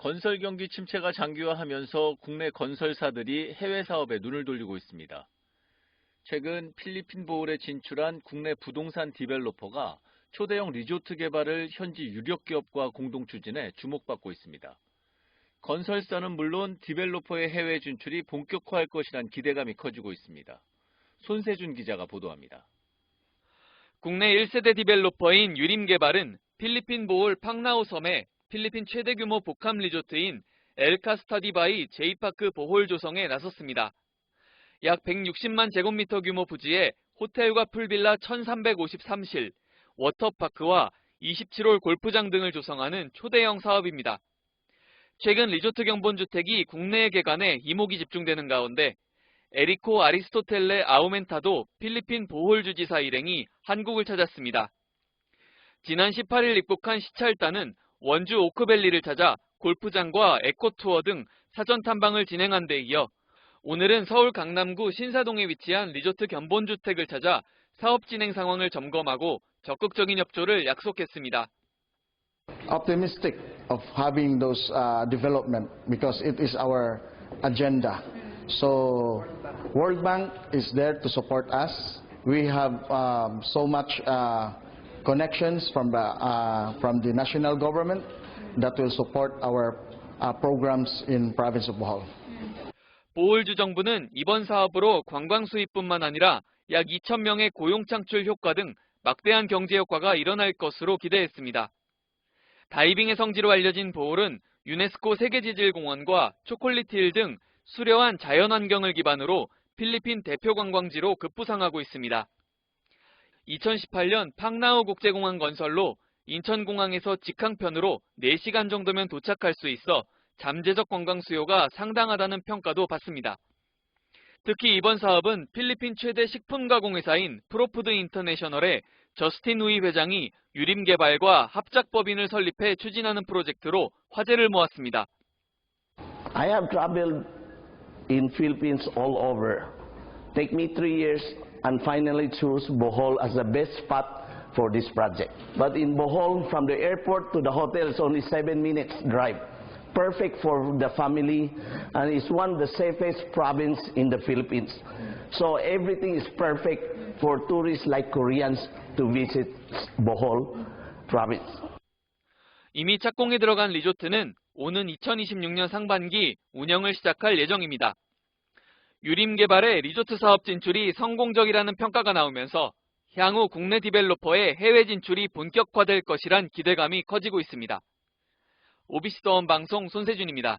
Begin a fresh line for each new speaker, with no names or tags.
건설 경기 침체가 장기화하면서 국내 건설사들이 해외 사업에 눈을 돌리고 있습니다. 최근 필리핀 보홀에 진출한 국내 부동산 디벨로퍼가 초대형 리조트 개발을 현지 유력 기업과 공동 추진해 주목받고 있습니다. 건설사는 물론 디벨로퍼의 해외 진출이 본격화할 것이란 기대감이 커지고 있습니다. 손세준 기자가 보도합니다.
국내 1세대 디벨로퍼인 유림개발은 필리핀 보홀 팡나오 섬에 필리핀 최대 규모 복합 리조트인 엘카스타디바이 제이파크 보홀 조성에 나섰습니다. 약 160만 제곱미터 규모 부지에 호텔과 풀빌라 1353실, 워터파크와 27홀 골프장 등을 조성하는 초대형 사업입니다. 최근 리조트 경본주택이 국내에 개관해 이목이 집중되는 가운데 에리코 아리스토텔레 아우멘타도 필리핀 보홀 주지사 일행이 한국을 찾았습니다. 지난 18일 입국한 시찰단은 원주 오크밸리를 찾아 골프장과 에코투어 등 사전 탐방을 진행한 데 이어 오늘은 서울 강남구 신사동에 위치한 리조트 견본주택을 찾아 사업 진행 상황을 점검하고 적극적인 협조를 약속했습니다.
optimistic of having those uh, development because it is our agenda. So World Bank is there to support us. We have um, so much uh, connections from the uh, from the national government that will support our uh, programs in province of Bohol.
보홀주정부는 이번 사업으로 관광 수입뿐만 아니라 약 2,000명의 고용 창출 효과 등 막대한 경제 효과가 일어날 것으로 기대했습니다. 다이빙의 성지로 알려진 보홀은 유네스코 세계지질공원과 초콜릿힐 등 수려한 자연환경을 기반으로 필리핀 대표 관광지로 급부상하고 있습니다. 2018년 팡나오 국제공항 건설로 인천공항에서 직항편으로 4시간 정도면 도착할 수 있어 잠재적 관광 수요가 상당하다는 평가도 받습니다. 특히 이번 사업은 필리핀 최대 식품 가공회사인 프로푸드 인터내셔널의 저스틴 우이 회장이 유림 개발과 합작법인을 설립해 추진하는 프로젝트로 화제를 모았습니다.
I have traveled in Philippines all over. Take me three years and finally choose Bohol as the best spot for this project. But in Bohol, from the airport to the hotel is only seven minutes drive. Perfect for the family and it's one of the safest province in the Philippines. So everything is perfect for tourists like Koreans to visit Bohol province.
이미 착공에 들어간 리조트는 오는 2026년 상반기 운영을 시작할 예정입니다. 유림 개발의 리조트 사업 진출이 성공적이라는 평가가 나오면서 향후 국내 디벨로퍼의 해외 진출이 본격화될 것이란 기대감이 커지고 있습니다. 오비시 더원 방송 손세준입니다.